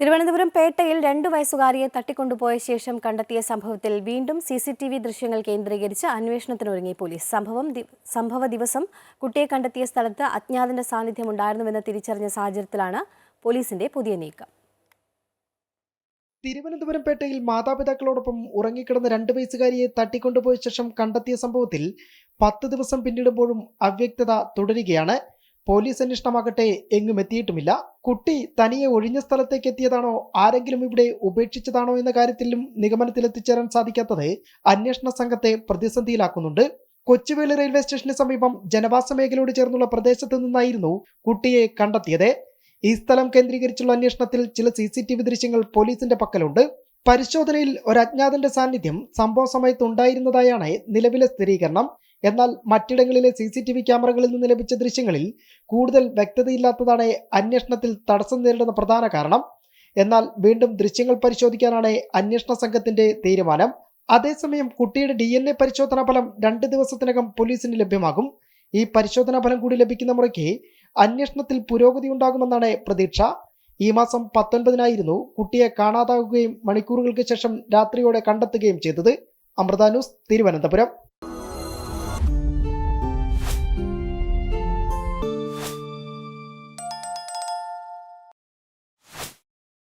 തിരുവനന്തപുരം പേട്ടയിൽ രണ്ടു വയസ്സുകാരിയെ തട്ടിക്കൊണ്ടുപോയ ശേഷം കണ്ടെത്തിയ സംഭവത്തിൽ വീണ്ടും സി സി ടി വി ദൃശ്യങ്ങൾ കേന്ദ്രീകരിച്ച് അന്വേഷണത്തിനൊരുങ്ങി പോലീസ്. സംഭവം സംഭവ ദിവസം കുട്ടിയെ കണ്ടെത്തിയ സ്ഥലത്ത് അജ്ഞാതന്റെ സാന്നിധ്യം ഉണ്ടായിരുന്നുവെന്ന് തിരിച്ചറിഞ്ഞ സാഹചര്യത്തിലാണ് പോലീസിന്റെ പുതിയ നീക്കം. തിരുവനന്തപുരം പേട്ടയിൽ മാതാപിതാക്കളോടൊപ്പം ഉറങ്ങിക്കിടന്ന രണ്ട് വയസ്സുകാരിയെ തട്ടിക്കൊണ്ടുപോയ ശേഷം കണ്ടെത്തിയ സംഭവത്തിൽ പത്ത് ദിവസം പിന്നിടുമ്പോഴും അവ്യക്തത തുടരുകയാണ്. പോലീസ് അന്വേഷണമാകട്ടെ എങ്ങും എത്തിയിട്ടുമില്ല. കുട്ടി തനിയെ ഒഴിഞ്ഞ സ്ഥലത്തേക്ക് എത്തിയതാണോ? ആരെങ്കിലും ഇവിടെ ഉപേക്ഷിച്ചതാണോ എന്ന കാര്യത്തിലും നിഗമനത്തിലെത്തിച്ചേരാൻ സാധിക്കാത്തത് അന്വേഷണ സംഘത്തെ പ്രതിസന്ധിയിലാക്കുന്നുണ്ട്. കൊച്ചുവേളി റെയിൽവേ സ്റ്റേഷന് സമീപം ജനവാസ മേഖലയോട് ചേർന്നുള്ള പ്രദേശത്ത് നിന്നായിരുന്നു കുട്ടിയെ കണ്ടെത്തിയത്. ഈ സ്ഥലം കേന്ദ്രീകരിച്ചുള്ള അന്വേഷണത്തിൽ ചില സി സി ടി വി ദൃശ്യങ്ങൾ പോലീസിന്റെ പക്കലുണ്ട്. പരിശോധനയിൽ ഒരു അജ്ഞാതന്റെ സാന്നിധ്യം സംഭവ സമയത്ത് ഉണ്ടായിരുന്നതായാണ് നിലവിലെ സ്ഥിരീകരണം. എന്നാൽ മറ്റിടങ്ങളിലെ സി സി ടി വി ക്യാമറകളിൽ നിന്ന് ലഭിച്ച ദൃശ്യങ്ങളിൽ കൂടുതൽ വ്യക്തതയില്ലാത്തതാണ് അന്വേഷണത്തിൽ തടസ്സം നേരിടുന്ന പ്രധാന കാരണം. എന്നാൽ വീണ്ടും ദൃശ്യങ്ങൾ പരിശോധിക്കാനാണ് അന്വേഷണ സംഘത്തിന്റെ തീരുമാനം. അതേസമയം കുട്ടിയുടെ ഡി എൻ എ പരിശോധനാ ഫലം രണ്ട് ദിവസത്തിനകം പോലീസിന് ലഭ്യമാകും. ഈ പരിശോധനാ ഫലം കൂടി ലഭിക്കുന്ന മുറയ്ക്ക് അന്വേഷണത്തിൽ പുരോഗതി ഉണ്ടാകുമെന്നാണ് പ്രതീക്ഷ. ഈ മാസം പത്തൊൻപതിനായിരുന്നു കുട്ടിയെ കാണാതാകുകയും മണിക്കൂറുകൾക്ക് ശേഷം രാത്രിയോടെ കണ്ടെത്തുകയും ചെയ്തത്. അമൃത ന്യൂസ് തിരുവനന്തപുരം.